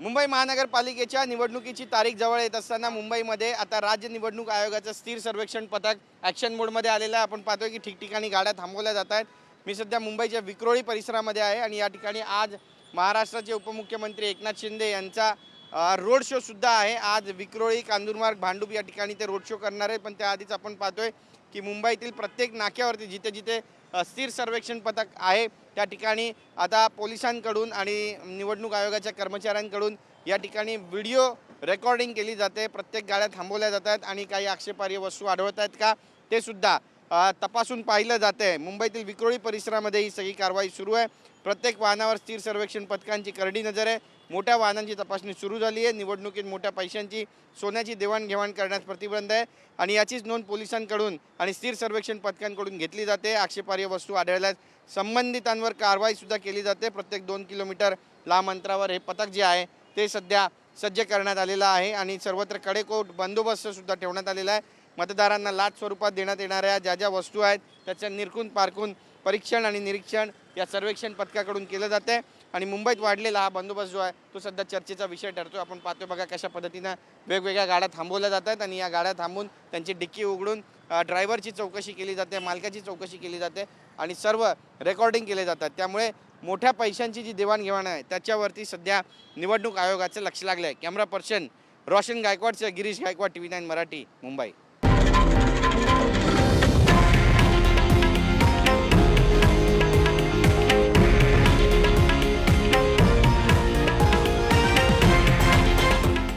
मुंबई महानगरपालिकेच्या निवडणुकीची तारीख जवळ येत असताना मुंबईमध्ये आता राज्य निवडणूक आयोगाचं स्थिर सर्वेक्षण पथक ॲक्शन मोडमध्ये आलेलं आहे. आपण पाहतोय की ठिकठिकाणी गाड्या थांबवल्या जात आहेत. मी सध्या मुंबईच्या विक्रोळी परिसरामध्ये आहे आणि या ठिकाणी आज महाराष्ट्राचे उपमुख्यमंत्री एकनाथ शिंदे यांचा रोड शो सुद्धा आहे. आज विक्रोळी कांदूरमार्ग भांडूप या ठिकाणी ते रोड शो करणार आहे. पण त्याआधीच आपण पाहतोय की मुंबईतील प्रत्येक नाक्यावरती जिथे जिथे स्थिर सर्वेक्षण पथक आहे त्या ठिकाणी आता पोलिसांकडून आणि निवडणूक आयोगाच्या कर्मचाऱ्यांकडून या ठिकाणी व्हिडिओ रेकॉर्डिंग केली जाते. प्रत्येक गाड्या थांबवल्या जात आहेत आणि काही आक्षेपार्ह वस्तू आढळत आहेत का ते सुद्धा तपासून पाहिलं जात आहे मुंबईतील विक्रोळी परिसरामध्ये ही सगळी कारवाई सुरू आहे. प्रत्येक वाहनावर स्थिर सर्वेक्षण पथकांची करडी नजर आहे. मोठ्या वाहनांची तपासणी सुरू झाली आहे. निवडणुकीत मोठ्या पैशांची सोन्याची देवाणघेवाण करण्यास प्रतिबंध आहे आणि याचीच नोंद पोलिसांकडून आणि स्थिर सर्वेक्षण पथकांकडून घेतली जाते. आक्षेपार्ह वस्तू आढळल्यास संबंधितांवर कारवाईसुद्धा केली जाते. प्रत्येक दोन किलोमीटर लांब अंतरावर हे पथक जे आहे ते सध्या सज्ज करण्यात आलेलं आहे आणि सर्वत्र कडेकोट बंदोबस्तसुद्धा ठेवण्यात आलेला आहे. मतदारांना लाच स्वरूपात देण्यात येणाऱ्या ज्या ज्या वस्तू आहेत त्याचं निरखून पारखून परीक्षण आणि निरीक्षण या सर्वेक्षण पथकाकडून केलं जाते आणि मुंबईत वाढलेला हा बंदोबस्त जो आहे तो सध्या चर्चेचा विषय ठरतो आपण पाहतो बघा कशा पद्धतीनं वेगवेगळ्या गाड्या थांबवल्या जातात आणि या गाड्या थांबून त्यांची डिक्की उघडून ड्रायव्हरची चौकशी केली जाते मालकाची चौकशी केली जाते आणि सर्व रेकॉर्डिंग केले जातात. त्यामुळे मोठ्या पैशांची जी देवाणघेवाण आहे त्याच्यावरती सध्या निवडणूक आयोगाचं लक्ष लागलं आहे कॅमेरा पर्सन रोशन गायकवाडचं Girish Gaikwad T V nine Marathi Mumbai.